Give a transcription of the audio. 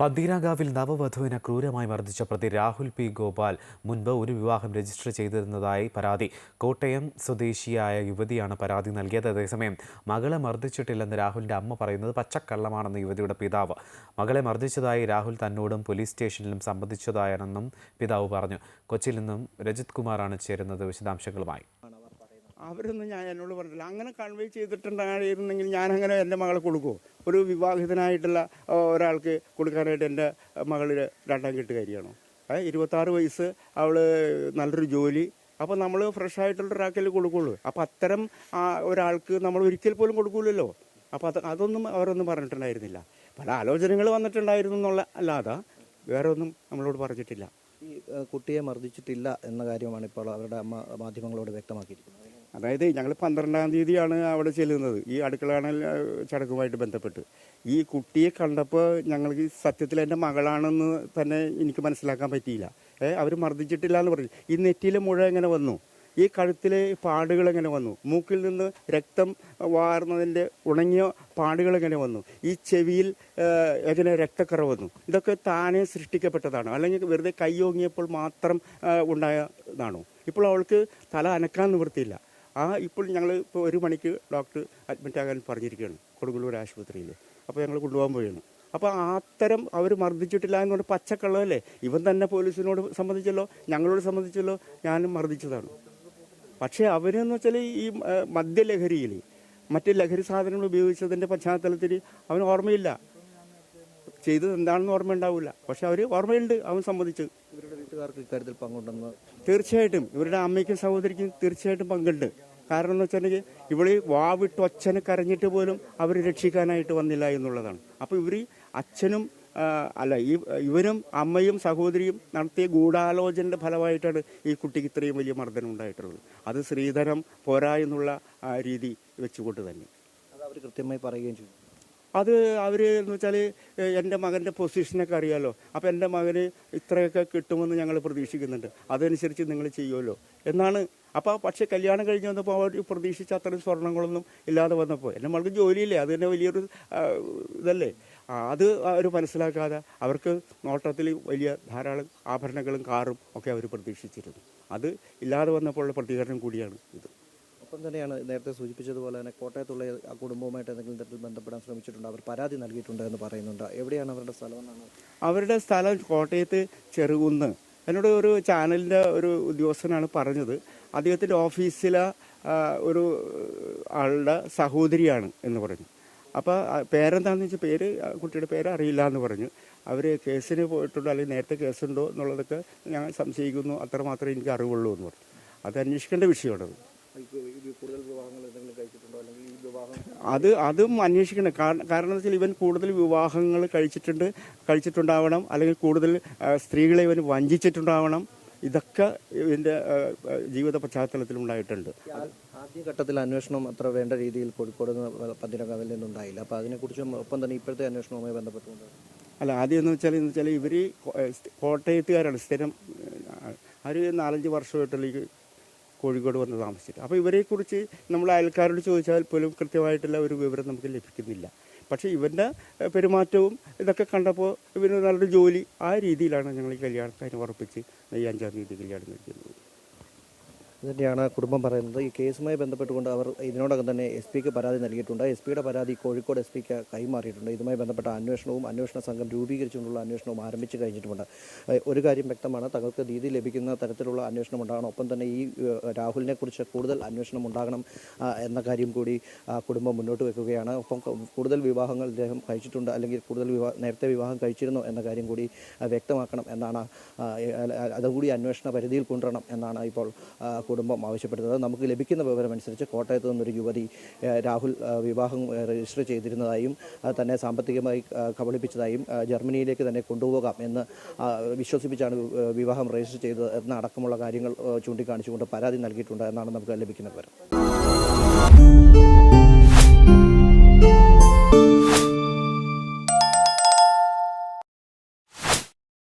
പന്തീരാങ്കാവിൽ നവവധുവിനെ ക്രൂരമായി മർദ്ദിച്ച പ്രതി രാഹുൽ പി ഗോപാൽ മുൻപ് ഒരു വിവാഹം രജിസ്റ്റർ ചെയ്തിരുന്നതായി പരാതി. കോട്ടയം സ്വദേശിയായ യുവതിയാണ് പരാതി നൽകിയത്. അതേസമയം മകളെ മർദ്ദിച്ചിട്ടില്ലെന്ന് രാഹുലിന്റെ അമ്മ പറയുന്നത് പച്ചക്കള്ളമാണെന്ന് യുവതിയുടെ പിതാവ്. മകളെ മർദ്ദിച്ചതായി രാഹുൽ തന്നോടും പോലീസ് സ്റ്റേഷനിലും സംബന്ധിച്ചതായാണെന്നും പിതാവ് പറഞ്ഞു. കൊച്ചിയിൽ നിന്നും രജിത് കുമാറാണ് ചേരുന്നത് വിശദാംശങ്ങളുമായി. അവരൊന്നും ഞാൻ എന്നോട് പറഞ്ഞില്ല. അങ്ങനെ കൺവേ ചെയ്തിട്ടുണ്ടായിരുന്നെങ്കിൽ ഞാൻ അങ്ങനെ എന്റെ മകളെ കൊടുക്കുമോ ഒരു വിവാഹിതനായിട്ടുള്ള ഒരാൾക്ക് കൊടുക്കാനായിട്ട് എന്റെ മകളിൽ രണ്ടാം കെട്ടുകാരിയാണോ? ഇരുപത്താറ് വയസ്സ് അവൾ നല്ലൊരു ജോലി. അപ്പോൾ നമ്മൾ ഫ്രഷ് ആയിട്ടുള്ള ഒരാൾക്കല്ലേ കൊടുക്കുള്ളൂ. അപ്പോൾ അത്തരം ഒരാൾക്ക് നമ്മൾ ഒരിക്കൽ പോലും കൊടുക്കൂലല്ലോ. അപ്പോൾ അത് അതൊന്നും അവരൊന്നും പറഞ്ഞിട്ടുണ്ടായിരുന്നില്ല. പല ആലോചനകൾ വന്നിട്ടുണ്ടായിരുന്നു എന്നുള്ള അല്ലാതെ വേറെ ഒന്നും നമ്മളോട് പറഞ്ഞിട്ടില്ല. ഈ കുട്ടിയെ മർദ്ദിച്ചിട്ടില്ല എന്ന കാര്യമാണ് ഇപ്പോൾ അവരുടെ അമ്മ മാധ്യമങ്ങളോട് വ്യക്തമാക്കിയിരിക്കുന്നത്. അതായത് ഞങ്ങൾ പന്ത്രണ്ടാം തീയതിയാണ് അവിടെ ചെല്ലുന്നത്. ഈ അടുക്കളാണ് ചടക്കുമായിട്ട് ബന്ധപ്പെട്ട്. ഈ കുട്ടിയെ കണ്ടപ്പോൾ ഞങ്ങൾക്ക് സത്യത്തിൽ എന്റെ മകളാണെന്ന് തന്നെ എനിക്ക് മനസ്സിലാക്കാൻ പറ്റിയില്ല. ഏ അവർ മർദ്ദിച്ചിട്ടില്ല എന്ന് പറഞ്ഞു. ഈ നെറ്റിയിലെ മുഴ എങ്ങനെ വന്നു? ഈ കഴുത്തിലെ പാടുകൾ എങ്ങനെ വന്നു? മൂക്കിൽ നിന്ന് രക്തം വാർന്നതിന്റെ ഉണങ്ങിയ പാടുകൾ എങ്ങനെ വന്നു? ഈ ചെവിയിൽ എങ്ങനെ രക്തക്കറ വന്നു? ഇതൊക്കെ താനേ സൃഷ്ടിക്കപ്പെട്ടതാണോ. അല്ലെങ്കിൽ വെറുതെ കൈയോങ്ങിയപ്പോൾ മാത്രം ഉണ്ടായതാണോ? ഇപ്പോൾ അവൾക്ക് തല അനക്കാൻ നിവൃത്തിയില്ല. ആ ഇപ്പോൾ ഞങ്ങൾ ഇപ്പോൾ ഒരു മണിക്ക് ഡോക്ടർ അഡ്മിറ്റ് ആകാൻ പറഞ്ഞിരിക്കുകയാണ് കൊടുങ്ങല്ലൂർ ആശുപത്രിയിൽ അപ്പോൾ ഞങ്ങൾ കൊണ്ടുപോകാൻ പോവുകയാണ്. അപ്പോൾ അത്തരം അവർ മർദ്ദിച്ചിട്ടില്ല എന്നുകൊണ്ട് പച്ചക്കള്ളമല്ലേ ഇവൻ തന്നെ പോലീസിനോട് സംബന്ധിച്ചല്ലോ ഞങ്ങളോട് സംബന്ധിച്ചല്ലോ ഞാനും മർദ്ദിച്ചതാണ്. പക്ഷേ അവരെന്ന് വെച്ചാൽ ഈ മദ്യലഹരിയിൽ മറ്റ് ലഹരി സാധനങ്ങൾ ഉപയോഗിച്ചതിന്റെ പശ്ചാത്തലത്തിൽ അവന് ഓർമ്മയില്ല. ചെയ്തത് എന്താണെന്ന് ഓർമ്മ ഉണ്ടാവില്ല പക്ഷെ അവർ ഓർമ്മയുണ്ട് അവൻ സംബന്ധിച്ച് വീട്ടുകാർക്ക് ഇക്കാര്യത്തിൽ പങ്കുണ്ടെന്ന് തീർച്ചയായിട്ടും. ഇവരുടെ അമ്മയ്ക്കും സഹോദരിക്കും തീർച്ചയായിട്ടും പങ്കുണ്ട്. കാരണം എന്ന് വെച്ചിട്ടുണ്ടെങ്കിൽ ഇവൾ വാവിട്ട് ഒച്ചനെ കരഞ്ഞിട്ട് പോലും അവർ രക്ഷിക്കാനായിട്ട് വന്നില്ല എന്നുള്ളതാണ്. അപ്പോൾ ഇവർ അച്ഛനും അല്ല ഈ ഇവരും അമ്മയും സഹോദരിയും നടത്തിയ ഗൂഢാലോചനയുടെ ഫലമായിട്ടാണ് ഈ കുട്ടിക്ക് ഇത്രയും വലിയ മർദ്ദനം ഉണ്ടായിട്ടുള്ളത്. അത് ശ്രീധരം പോരാ എന്നുള്ള ആ, രീതി വെച്ചുകൊണ്ട് തന്നെ. അത് അവർ കൃത്യമായി പറയുകയും ചെയ്തു. അത് അവർ എന്ന് വെച്ചാൽ എന്റെ മകന്റെ പൊസിഷനൊക്കെ അറിയാമല്ലോ അപ്പോൾ എന്റെ മകന് ഇത്രയൊക്കെ കിട്ടുമെന്ന് ഞങ്ങൾ പ്രതീക്ഷിക്കുന്നുണ്ട്. അതനുസരിച്ച് നിങ്ങൾ ചെയ്യുമല്ലോ എന്നാണ് അപ്പോൾ പക്ഷേ കല്യാണം കഴിഞ്ഞ് വന്നപ്പോൾ അവർ പ്രതീക്ഷിച്ച അത്രയും സ്വർണങ്ങളൊന്നും ഇല്ലാതെ വന്നപ്പോൾ എന്റെ മകൾക്ക് ജോലിയില്ലേ? അത് തന്നെ വലിയൊരു ഇതല്ലേ? അത് അവർ മനസ്സിലാക്കാതെ അവർക്ക് നോട്ടത്തിൽ വലിയ ധാരാളം ആഭരണങ്ങളും കാറും ഒക്കെ അവർ പ്രതീക്ഷിച്ചിരുന്നു. അത് ഇല്ലാതെ വന്നപ്പോഴുള്ള പ്രതികരണം കൂടിയാണ് ഇത്. ഒപ്പം തന്നെയാണ് നേരത്തെ സൂചിപ്പിച്ചതുപോലെ തന്നെ കോട്ടയത്തുള്ള ആ കുടുംബവുമായിട്ട് എന്തെങ്കിലും തരത്തിൽ ബന്ധപ്പെടാൻ ശ്രമിച്ചിട്ടുണ്ട്? അവർ പരാതി നൽകിയിട്ടുണ്ട് എന്ന് പറയുന്നുണ്ട്. എവിടെയാണ് അവരുടെ സ്ഥലം എന്നാണ് അവരുടെ സ്ഥലം കോട്ടയത്ത് ചെറുകുന്ന്. എന്നോട് ഒരു ചാനലിന്റെ ഒരു ഉദ്യോഗസ്ഥനാണ് പറഞ്ഞത്. അദ്ദേഹത്തിന്റെ ഓഫീസിലെ ഒരു ആളുടെ സഹോദരിയാണ് എന്ന് പറഞ്ഞു. അപ്പോൾ പേരെന്താണെന്ന് വെച്ചാൽ പേര് കുട്ടിയുടെ പേര് അറിയില്ല എന്ന് പറഞ്ഞു. അവർ കേസിന് പോയിട്ടുണ്ടോ? അല്ലെങ്കിൽ നേരത്തെ കേസുണ്ടോ എന്നുള്ളതൊക്കെ ഞാൻ സംശയിക്കുന്നു. അത്രമാത്രമേ എനിക്ക് അറിവുള്ളൂ എന്ന് പറഞ്ഞു. അത് അന്വേഷിക്കേണ്ട വിഷയമാണത് കൂടുതൽ വിവാഹങ്ങൾ എന്തെങ്കിലും കഴിച്ചിട്ടുണ്ടോ? അല്ലെങ്കിൽ ഈ വിവാഹം അത് അതും അന്വേഷിക്കണം. കാരണം കാരണം വെച്ചാൽ ഇവൻ കൂടുതൽ വിവാഹങ്ങൾ കഴിച്ചിട്ടുണ്ട് കഴിച്ചിട്ടുണ്ടാവണം. അല്ലെങ്കിൽ കൂടുതൽ സ്ത്രീകളെ ഇവൻ വഞ്ചിച്ചിട്ടുണ്ടാവണം. ഇതൊക്കെ ആ, ജീവിത പശ്ചാത്തലത്തിൽ ഉണ്ടായിട്ടുണ്ട്. ആദ്യഘട്ടത്തിൽ അന്വേഷണം അത്ര വേണ്ട രീതിയിൽ കോഴിക്കോട് നിന്ന് പന്തിരങ്കാവിൽ നിന്നുണ്ടായില്ല. അപ്പോൾ അതിനെക്കുറിച്ചും ഒപ്പം തന്നെ ഇപ്പോഴത്തെ അന്വേഷണവുമായി ബന്ധപ്പെട്ടുകൊണ്ട്. അല്ല ആദ്യം എന്ന് വെച്ചാൽ എന്ന് വെച്ചാൽ ഇവർ കോട്ടയത്തുകാരാണ്. സ്ഥിരം ആ, ഒരു നാലഞ്ച് വർഷമായിട്ടുള്ള ഈ കോഴിക്കോട് വന്ന് താമസിച്ചിട്ട്. അപ്പോൾ ഇവരെക്കുറിച്ച് നമ്മൾ അയൽക്കാരോട് ചോദിച്ചാൽ പോലും കൃത്യമായിട്ടുള്ള ഒരു വിവരം നമുക്ക് ലഭിക്കുന്നില്ല. പക്ഷേ ഇവന്റെ പെരുമാറ്റവും ഇതൊക്കെ കണ്ടപ്പോൾ ഇവന് നല്ലൊരു ജോലി ആ രീതിയിലാണ് ഞങ്ങൾ ഈ കല്യാണക്കാരെ ഉറപ്പിച്ച് ഈ അഞ്ചാം തീയതി കല്യാണം കഴിക്കുന്നത്. ഇതന്നെയാണ് കുടുംബം പറയുന്നത്. ഈ കേസുമായി ബന്ധപ്പെട്ടുകൊണ്ട് അവർ ഇതിനോടകം തന്നെ എസ് പിക്ക് പരാതി നൽകിയിട്ടുണ്ട്. എസ് പിയുടെ പരാതി കോഴിക്കോട് എസ് പിക്ക് കൈമാറിയിട്ടുണ്ട്. ഇതുമായി ബന്ധപ്പെട്ട അന്വേഷണവും അന്വേഷണ സംഘം രൂപീകരിച്ചുകൊണ്ടുള്ള അന്വേഷണവും ആരംഭിച്ചു കഴിഞ്ഞിട്ടുണ്ട് ഒരു കാര്യം വ്യക്തമാണ്. തങ്ങൾക്ക് നീതി ലഭിക്കുന്ന തരത്തിലുള്ള അന്വേഷണം ഉണ്ടാകണം ഒപ്പം തന്നെ ഈ രാഹുലിനെ കുറിച്ച് കൂടുതൽ അന്വേഷണം ഉണ്ടാകണം എന്ന കാര്യം കൂടി കുടുംബം മുന്നോട്ട് വെക്കുകയാണ്. ഒപ്പം കൂടുതൽ വിവാഹങ്ങൾ ഇദ്ദേഹം കഴിച്ചിട്ടുണ്ട്. അല്ലെങ്കിൽ കൂടുതൽ വിവാഹ നേരത്തെ വിവാഹം കഴിച്ചിരുന്നു എന്ന കാര്യം കൂടി വ്യക്തമാക്കണം എന്നാണ് അതുകൂടി അന്വേഷണ പരിധിയിൽ കൊണ്ടുവരണം എന്നാണ് ഇപ്പോൾ കുടുംബം ആവശ്യപ്പെടുന്നത്. നമുക്ക് ലഭിക്കുന്ന വിവരമനുസരിച്ച് കോട്ടയത്ത് നിന്നൊരു യുവതി രാഹുൽ വിവാഹം രജിസ്റ്റർ ചെയ്തിരുന്നതായും തന്നെ സാമ്പത്തികമായി കബളിപ്പിച്ചതായും ജർമ്മനിയിലേക്ക് തന്നെ കൊണ്ടുപോകാം എന്ന് വിശ്വസിപ്പിച്ചാണ് വിവാഹം രജിസ്റ്റർ ചെയ്തത് എന്ന അടക്കമുള്ള കാര്യങ്ങൾ ചൂണ്ടിക്കാണിച്ചുകൊണ്ട് പരാതി നൽകിയിട്ടുണ്ട് എന്നാണ് നമുക്ക് ലഭിക്കുന്ന വിവരം.